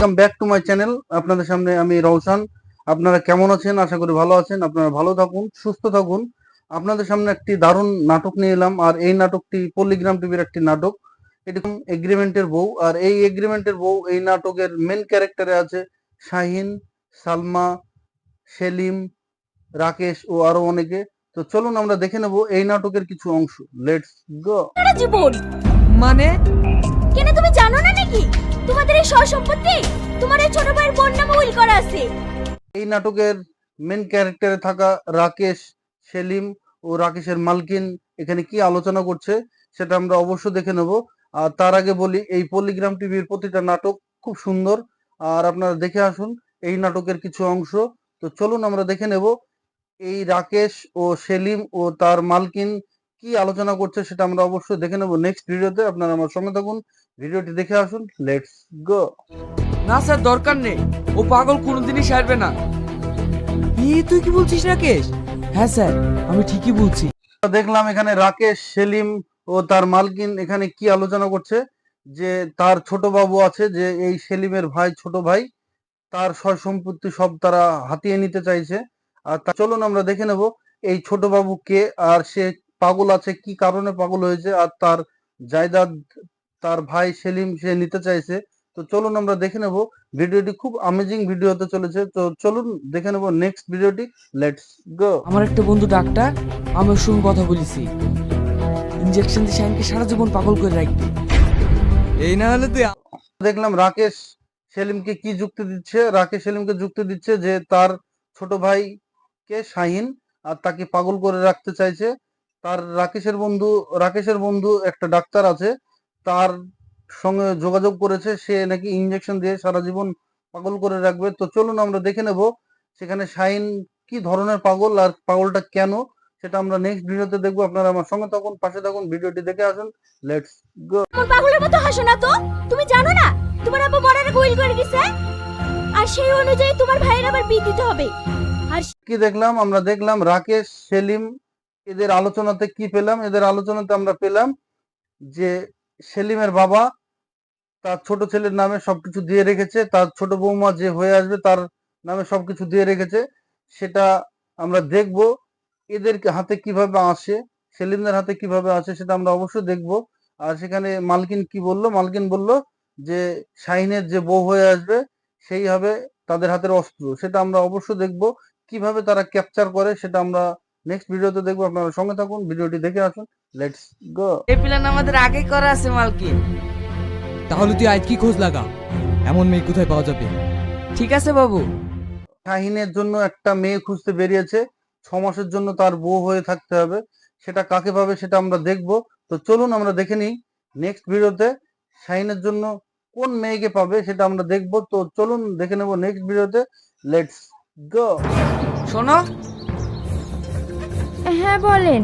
Welcome back to my channel আপনাদের সামনে আমি রওশান। আপনারা কেমন আছেন? আশা করি ভালো আছেন। আপনারা ভালো থাকুন, সুস্থ থাকুন। আপনাদের সামনে একটি দারুণ নাটক নিয়ে এলাম, আর এই নাটকটি পল্লিগ্রাম টিভির একটি নাটক। এটি এগ্রিমেন্টের বউ, আর এই এগ্রিমেন্টের বউ এই নাটকের মেন ক্যারেক্টারে আছে শাহিন, সালমা, সেলিম, রাকেশ ও আরও অনেকে। তো চলুন আমরা দেখে নেব এই নাটকের কিছু অংশ। লেটস গো মানে কেন তুমি জানো না নাকি? তোমাদের এই সম্পত্তি তোমার এই ছোট ভাইয়ের বোন নামে উইল করা আছে। এই নাটকের মেন ক্যারেক্টারে থাকা রাকেশ সেলিম ও রাকেশের মালকিন এখানে কি আলোচনা করছে সেটা আমরা অবশ্য দেখে নেব। আর তার আগে বলি, এই পল্লিগ্রাম টিভির প্রতিটা নাটক খুব সুন্দর। আর আপনারা দেখে আসুন এই নাটকের কিছু অংশ। তো চলুন আমরা দেখে নেব, এই রাকেশ ও সেলিম ও তার মালকিন কি আলোচনা করছে সেটা আমরা অবশ্যই দেখে নেব। নেক্সট ভিডিওতে আপনারা আমার সঙ্গে থাকুন। ভিডিওটি দেখে আসুন। লেটস গো না স্যার দরকার নেই। ও পাগল কোনোদিনই সারবে না। ই তুই কি বলছিস রাকেশ? হ্যাঁ স্যার আমি ঠিকই বলছি। দেখলাম এখানে রাকেশ সেলিম ও তার মালকিন এখানে কি আলোচনা করছে যে তার ছোট বাবু আছে যে এই সেলিমের ভাই ছোট ভাই তার সয় সম্পত্তি সব তারা হাতিয়ে নিতে চাইছে। আর তা চলুন আমরা দেখে নেব এই ছোট বাবু কে আর সে পাগল আছে কি কারণে পাগল হয়েছে আর তার জায়দাদ তার ভাই সেলিম সে নিতে চাইছে। তো চলুন আমরা দেখে নেব ভিডিওটি খুব আমেজিং ভিডিও হতে চলেছে। তো চলুন দেখে নেব নেক্সট ভিডিওটি লেটস গো আমার একটা বন্ধু ডাক্তার আমি ওর সঙ্গে কথা বলেছি। ইঞ্জেকশন দিয়ে শাইনকে সারা জীবন পাগল করে রাখবে? এই না হলে তুই দেখলাম রাকেশ সেলিমকে কি যুক্তি দিচ্ছে রাকেশ সেলিমকে যুক্তি দিচ্ছে যে তার ছোট ভাই কে শাহিন আর তাকে পাগল করে রাখতে চাইছে। তার রাকেশের বন্ধু রাকেশের বন্ধু একটা ডাক্তার আছে তার সঙ্গে যোগাযোগ করেছে সে নাকি ইঞ্জেকশন দিয়ে সারা জীবন পাগল করে রাখবে। তো চলুন আমরা দেখে নেব সেখানে শাইন কি ধরনের পাগল আর পাগলটা কেন সেটা আমরা নেক্সট ভিডিওতে দেখব। আপনারা আমার সঙ্গে থাকুন পাশে থাকুন ভিডিওটি দেখে আসুন। লেটস গো পাগলের মতো হাসো না তো। তুমি জানো না তোমার আব্বু মরার উইল করে দিছে? আর সেই অনুযায়ী তোমার ভাইয়ের আবার বিয়ে দিতে হবে। আর কি দেখলাম? আমরা দেখলাম রাকেশ সেলিম এদের আলোচনাতে কি পেলাম? এদের আলোচনাতে আমরা পেলাম যে সেলিমের বাবা তার ছোট ছেলের নামে সবকিছু দিয়ে রেখেছে। তার ছোট বৌমা যে হয়ে আসবে তার নামে সবকিছু দিয়ে রেখেছে। সেটা আমরা দেখব এদের হাতে কীভাবে আসে, সেলিমদের হাতে কীভাবে আসে সেটা আমরা অবশ্যই দেখব। আর সেখানে মালকিন কি বলল? মালকিন বলল যে শাহিনের যে বউ হয়ে আসবে সেই হবে তাদের হাতের অস্ত্র। সেটা আমরা অবশ্যই দেখব। কীভাবে তারা ক্যাপচার করে সেটা আমরা নেক্সট ভিডিওতে দেখব আপনারা সঙ্গে থাকুন ভিডিওটি দেখে আসুন লেটস গো এই প্ল্যান আমাদের আগে করা আছে মালকিন। তাহলে তুই আজ কি খোঁজ লাগা? এমন মেয়ে কোথায় পাওয়া যাবে? ঠিক আছে বাবু। শাহিনের জন্য একটা মেয়ে খুঁজতে বেরিয়েছে ছ মাসের জন্য তার বউ হয়ে থাকতে হবে। সেটা কাকে পাবে সেটা আমরা দেখব। তো চলুন আমরা দেখে নিই নেক্সট ভিডিওতে শাহিনের জন্য কোন মেয়েকে পাবে সেটা আমরা দেখব। তো চলুন দেখে নেব নেক্সট ভিডিওতে লেটস গো শোনো হ্যাঁ বলেন।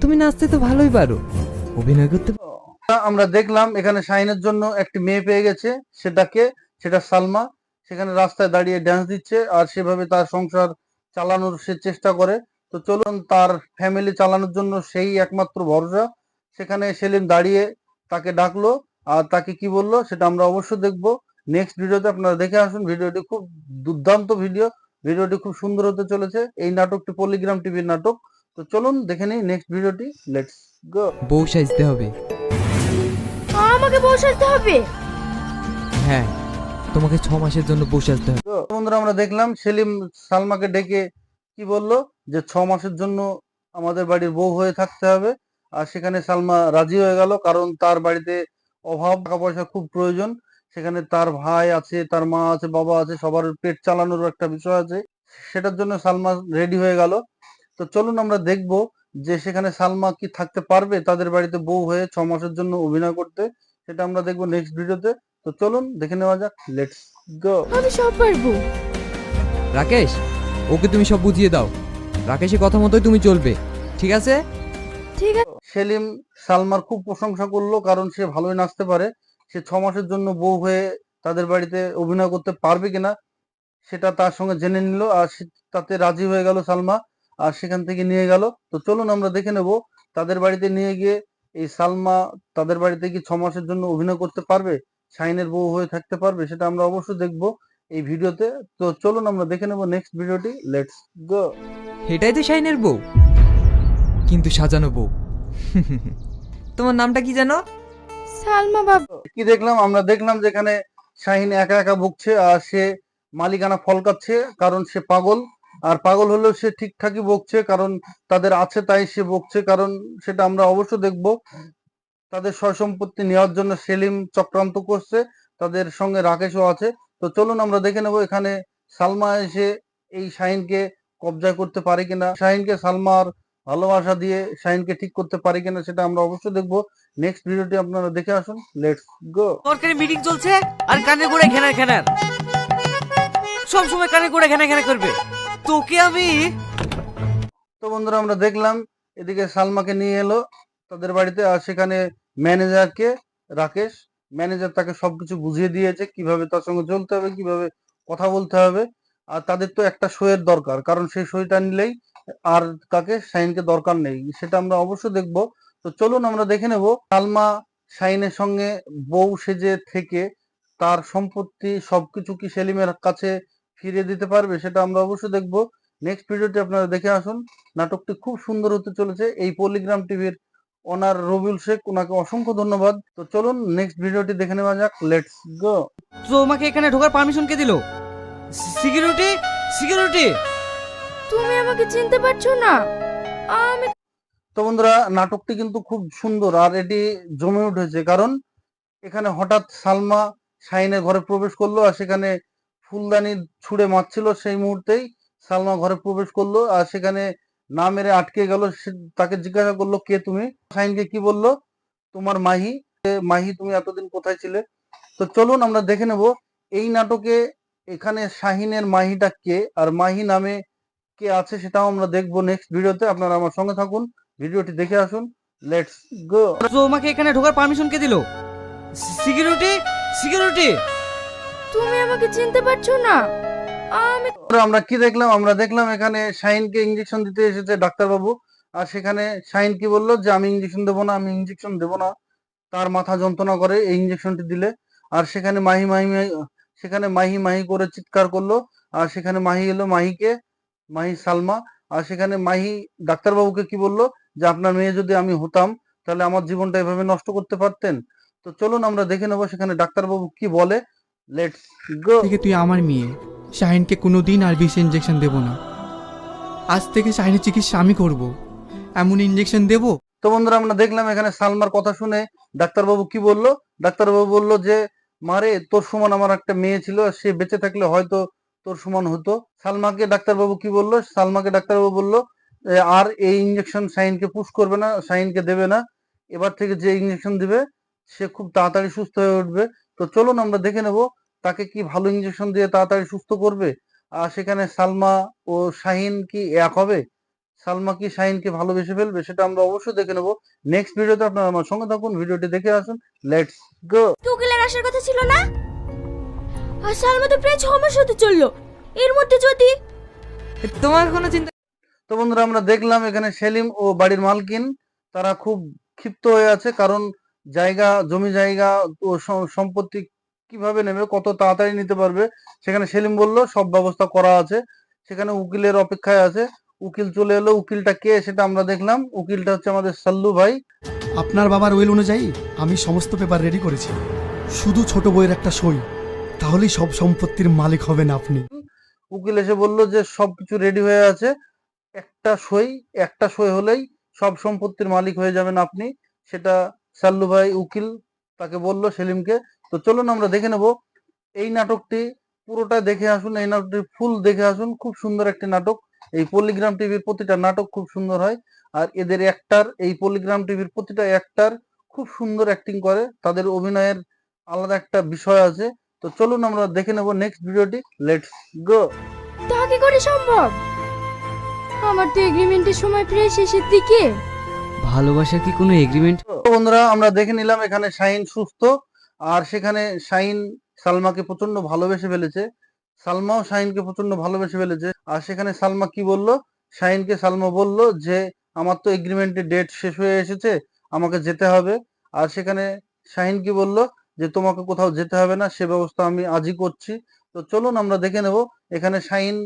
তুমি নাচতে তো ভালোই পারো। অভিনয় করতে আমরা দেখলাম এখানে শাহিনের জন্য একটি মেয়ে পেয়ে গেছে। সেটাকে সেটা সালমা। সেখানে রাস্তায় দাঁড়িয়ে ড্যান্স দিচ্ছে আর সেভাবে তার সংসার চালানোর সে চেষ্টা করে। তো চলুন তার ফ্যামিলি চালানোর জন্য সেই একমাত্র ভরসা। সেখানে সেলিম দাঁড়িয়ে তাকে ডাকলো আর তাকে কি বলল সেটা আমরা অবশ্যই দেখব। নেক্সট ভিডিওতে আপনারা দেখে আসুন। ভিডিওটি খুব দুর্দান্ত ভিডিও ভিডিওটি খুব সুন্দর হতে চলেছে। এই নাটকটি পলিগ্রাম টিভির নাটক। তো চলুন দেখে নিই নেক্সট ভিডিওটি। লেটস গো বউ সাজতে হবে। আমাকে বসাতে হবে? হ্যাঁ তোমাকে ছ মাসের জন্য বউ সাজতে হবে। তো বন্ধুরা আমরা দেখলাম সেলিম সালমাকে ডেকে কি বলল? যে ছ মাসের জন্য আমাদের বাড়ির বউ হয়ে থাকতে হবে। আর সেখানে সালমা রাজি হয়ে গেল কারণ তার বাড়িতে অভাব টাকা পয়সা খুব প্রয়োজন। সেখানে তার ভাই আছে তার মা আছে বাবা আছে সবার পেট চালানোর একটা বিষয় আছে। সেটার জন্য সালমা রেডি হয়ে গেল। তো চলুন আমরা দেখব যে সেখানে সালমা কি থাকতে পারবে তাদের বাড়িতে বউ হয়ে ছ মাসের জন্য অভিনয় করতে। সেটা আমরা দেখব নেক্সট ভিডিওতে তো। চলুন দেখে নেওয়া যাক। লেটস গো আমি সব পারব। রাকেশ ওকে তুমি সব বুঝিয়ে দাও। রাকেশের কথা মতোই তুমি চলবে। ঠিক আছে? ঠিক আছে। সেলিম সালমার খুব প্রশংসা করল কারণ সে ভালোই নাচতে পারে। সে ছ মাসের জন্য বউ হয়ে তাদের বাড়িতে অভিনয় করতে পারবে কিনা, সেটা তার সঙ্গে জেনে নিল আর তাতে রাজি হয়ে গেল সালমা আর সেখান থেকে নিয়ে গেল। তো চলুন আমরা দেখে নেব তাদের বাড়িতে নিয়ে গিয়ে এই সালমা তাদের বাড়িতে কি ছ মাসের জন্য অভিনয় করতে পারবে, শাহিনের বউ হয়ে থাকতে পারবে সেটা আমরা অবশ্যই দেখব এই ভিডিওতে। তো চলুন আমরা দেখে নেব নেক্সট ভিডিওটি লেটস গো এটাই তো শাইনের বউ, কিন্তু সাজানো বউ। তোমার নামটা কি জানো সালমা বাবু। কি দেখলাম? আমরা দেখলাম যেখানে শাহিন একা একা ভুগছে আর সে মালিকানা ফলকাচ্ছে, কারণ সে পাগল। আর পাগল হলেও সে ঠিকঠাকই বকছে কারণ তাদের আছে তাই সে বকছে কারণ সেটা আমরা অবশ্য দেখব। তাদের সয় সম্পত্তি নেওয়ার জন্য সেলিম চক্রান্ত করছে, তাদের সঙ্গে রাকেশও আছে। তো চলুন আমরা দেখে নেব এখানে সালমা এসে এই শাহিনকে কবজা করতে পারে কিনা। শাহিনকে সালমার ভালোবাসা দিয়ে শাহিনকে ঠিক করতে পারি কিনা সেটা আমরা অবশ্যই দেখব। নেক্সট ভিডিওটি আপনারা দেখে আসুন। লেটস গো সরকারি মিটিং চলছে আর কানে করে ঘেনার ঘেনার। সব সময় কানে করে ঘেনা ঘেনা করবে। তোকে আমি তো বন্ধুরা আমরা দেখলাম এদিকে সালমাকে নিয়ে এলো তাদের বাড়িতে আর সেখানে ম্যানেজারকে রাকেশ। ম্যানেজার তাকে সবকিছু বুঝিয়ে দিয়েছে কীভাবে তার সঙ্গে চলতে হবে কীভাবে কথা বলতে হবে। আর তাদের তো একটা সইয়ের দরকার কারণ সেই সইটা নিলেই আর কাকে? শাইনকে দরকার নেই, সেটা আমরা অবশ্যই দেখব। তো চলুন আমরা দেখে নেব, সালমা শাইনের সঙ্গে বউ সেজে থেকে তার সম্পত্তি সবকিছু কি সেলিমের কাছে ফিরিয়ে দিতে পারবে সেটা আমরা অবশ্যই দেখব। নেক্সট ভিডিওটি আপনারা দেখে আসুন। নাটকটি খুব সুন্দর হতে চলেছে। এই পলিগ্রাম টিভির ওনার রবিউল শেখ, ওনাকে অসংখ্য ধন্যবাদ। তো চলুন নেক্সট ভিডিওটি দেখে নেওয়া যাক। লেটস গো তোমাকে এখানে ঢোকার পারমিশন কে দিল? সিকিউরিটি সিকিউরিটি তুমি আমাকে চিনতে পারছ না। আমি তো বন্ধুরা, নাটকটি কিন্তু খুব সুন্দর আর এটি জমে উঠেছে কারণ এখানে হঠাৎ সালমা শাহিনের ঘরে প্রবেশ করল আর সেখানে ফুলদানি ছুঁড়ে মারছিল সেই মুহূর্তেই সালমা ঘরে প্রবেশ করল আর সেখানে না মেরে আটকে গেল। তাকে জিজ্ঞাসা করল, কে তুমি? শাহিনকে কি বলল? তোমার মাহি। মাহি, তুমি এতদিন কোথায় ছিলে? তো চলুন আমরা দেখে নেব, এই নাটকে এখানে শাহিনের মাহিটা কে? আর মাহি নামে কে আছে সেটাও আমরা দেখব নেক্সট ভিডিওতে আপনারা আমার সঙ্গে থাকুন ভিডিওটি দেখে আসুন লেটস গো তোমাকে এখানে ঢোকার পারমিশন কে দিল? সিকিউরিটি সিকিউরিটি তুমি আমাকে চিনতে পারছ না। আমি আমরা কি দেখলাম? আমরা দেখলাম এখানে শাহিনকে ইঞ্জেকশন দিতে এসেছে ডাক্তারবাবু। আর সেখানে শাহিন কি বলল? যে আমি ইঞ্জেকশন দেবো না আমি ইঞ্জেকশন দেবো না। তার মাথা যন্ত্রণা করে এই ইঞ্জেকশনটি দিলে। আর সেখানে মাহি মাহি মাহি সেখানে মাহি মাহি করে চিৎকার করল। আর সেখানে মাহি এলো মাহিকে মাহি সালমা আর সেখানে মাহি ডাক্তারবাবুকে কি বলল? যে আপনার মেয়ে যদি আমি হতাম তাহলে আমার জীবনটা এভাবে নষ্ট করতে পারতেন? তো চলুন আমরা দেখে নেব সেখানে ডাক্তারবাবু কি বলে। লেটস গো থেকে তুই আমার মেয়ে। শাহিনকে কোনো দিন আর বিষ ইঞ্জেকশন দেবো না। আজ থেকে শাহিনের চিকিৎসা আমি করব। এমন ইঞ্জেকশন দেবো। তো বন্ধুরা আমরা দেখলাম এখানে সালমার কথা শুনে ডাক্তারবাবু কি বলল? ডাক্তারবাবু বলল যে মারে তোর সমান আমার একটা মেয়ে ছিল সে বেঁচে থাকলে হয়তো তোর সমান হতো। সালমাকে ডাক্তারবাবু কি বলল? সালমাকে ডাক্তারবাবু বলল আর এই ইঞ্জেকশন শাহিনকে পুশ করবে না, শাহিনকে দেবে না। এবার থেকে যে ইঞ্জেকশন দিবে, সে খুব তাড়াতাড়ি সুস্থ হয়ে উঠবে। তো চলুন আমরা দেখে নেব, তাকে কি ভালো ইঞ্জেকশন দিয়ে তাড়াতাড়ি সুস্থ করবে? আর সেখানে সালমা ও শাহিন কি এক হবে? সালমা কি শাহিনকে ভালোবেসে ফেলবে? সেটা আমরা অবশ্যই দেখে নেব। নেক্সট ভিডিওতে আপনারা আমার সঙ্গে থাকুন, ভিডিওটি দেখে আসুন। লেটস গো টুকিলের আসার কথা ছিল না? আর সালমা তো প্রায় ছ মাস হতে চলল। এর মধ্যে যদি তোমার কোনো চিন্তা তো বন্ধুরা আমরা দেখলাম এখানে সেলিম ও বাড়ির মালকিন তারা খুব ক্ষিপ্ত হয়ে আছে কারণ জায়গা জমি জায়গা ও সম্পত্তি কীভাবে নেবে কত তাড়াতাড়ি নিতে পারবে সেখানে সেলিম বলল সব ব্যবস্থা করা আছে সেখানে উকিলের অপেক্ষায় আছে উকিল চলে এলো উকিলটা কে সেটা আমরা দেখলাম উকিলটা হচ্ছে আমাদের সাল্লু ভাই। আপনার বাবার উইল অনুযায়ী আমি সমস্ত পেপার রেডি করেছি শুধু ছোট বইয়ের একটা সই তাহলেই সব সম্পত্তির মালিক হবেন আপনি। উকিল এসে বলল যে, সবকিছু রেডি হয়ে আছে। একটা সই একটা সই হলেই সব সম্পত্তির মালিক হয়ে যাবেন আপনি। সেটা সাল্লু ভাই উকিল তাকে বলল সেলিমকে। তো চলুন আমরা দেখে নেব। এই নাটকটি পুরোটা দেখে আসুন, এই নাটকটি ফুল দেখে আসুন। খুব সুন্দর একটি নাটক। এই পলিগ্রাম টিভির প্রতিটা নাটক খুব সুন্দর হয়। আর এদের অ্যাক্টার এই পলিগ্রাম টিভির প্রতিটা অ্যাক্টার খুব সুন্দর অ্যাক্টিং করে। তাদের অভিনয়ের আলাদা একটা বিষয় আছে। তো চলুন আমরা দেখে নেব নেক্সট ভিডিওটি লেটস গো তা কি করে সম্ভব? আমার তো এগ্রিমেন্টের সময় প্রায় শেষের দিকে। ভালোবাসার কি কোনো এগ্রিমেন্ট তো বন্ধুরা আমরা দেখে নিলাম এখানে শাহিন সুস্থ আর সেখানে শাহিন সালমাকে প্রচণ্ড ভালোবেসে ফেলেছে। সালমাও শাহিনকে প্রচণ্ড ভালোবেসে ফেলেছে। আর সেখানে সালমা কি বলল? শাহিনকে সালমা বলল যে আমার তো এগ্রিমেন্টের ডেট শেষ হয়ে এসেছে আমাকে যেতে হবে। আর সেখানে শাহিন কি বলল? যে তোমাকে কোথাও যেতে হবে না সে ব্যবস্থা আমি আজই করছি। তো চলুন আমরা দেখে নেব এখানে শাহিন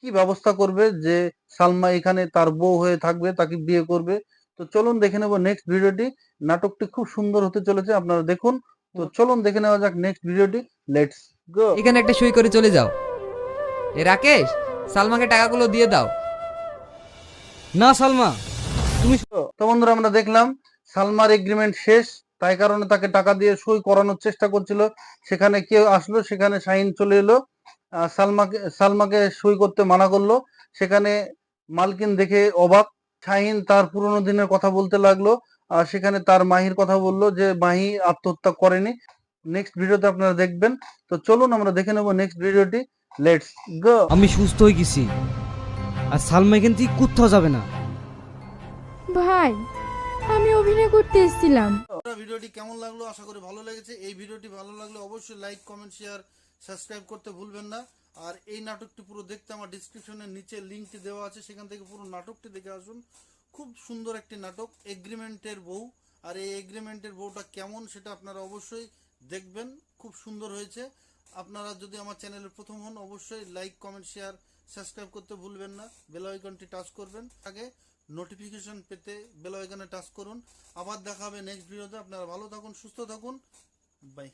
কি ব্যবস্থা করবে যে সালমা এখানে তার বউ হয়ে থাকবে তাকে বিয়ে করবে। তো চলুন দেখে নেব নেক্সট ভিডিওটি নাটকটি খুব সুন্দর হতে চলেছে আপনারা দেখুন। তো চলুন দেখে নেওয়া যাক নেক্সট ভিডিওটি লেটস গো এখানে একটা সই করে চলে যাও। এ রাকেশ সালমাকে টাকাগুলো দিয়ে দাও। না সালমা তুমি তো বন্ধুরা আমরা দেখলাম সালমার এগ্রিমেন্ট শেষ। তাই কারণে তাকে টাকা দিয়ে সই করানোর চেষ্টা করছিল। সেখানে কেউ আসলো সেখানে শাহিন চলে এলো সালমাকে সালমাকে সই করতে মানা করল। সেখানে মালকিন দেখে অবাক। শাহিন তার পুরোনো দিনের কথা বলতে লাগল আর সেখানে তার মাহির কথা বলল যে মাহি আত্মহত্যা করেনি। নেক্সট ভিডিওতে আপনারা দেখবেন। তো চলুন আমরা দেখে নেব নেক্সট ভিডিওটি লেটস গো আমি সুস্থ হয়ে গেছি। আর সালমা এখান থেকে কোথাও যাবে না। ভাই অভিনয় করতে এসেছিলাম। ভিডিওটি কেমন লাগল? আশা করি ভালো লেগেছে। এই ভিডিওটি ভালো লাগলে অবশ্যই লাইক কমেন্ট শেয়ার সাবস্ক্রাইব করতে ভুলবেন না। আর এই নাটকটি পুরো দেখতে আমার ডিসক্রিপশনের নিচে লিঙ্কটি দেওয়া আছে। সেখান থেকে পুরো নাটকটি দেখে আসুন। খুব সুন্দর একটি নাটক এগ্রিমেন্টের বউ। আর এই এগ্রিমেন্টের বউটা কেমন সেটা আপনারা অবশ্যই দেখবেন। খুব সুন্দর হয়েছে। আপনারা যদি আমার চ্যানেলের প্রথম হন, অবশ্যই লাইক কমেন্ট শেয়ার সাবস্ক্রাইব করতে ভুলবেন না। বেল আইকনটি টাচ করবেন। আগে নোটিফিকেশন পেতে বেল আইকনে টাচ করুন। আবার দেখা হবে নেক্সট ভিডিওতে আপনারা ভালো থাকুন, সুস্থ থাকুন। বাই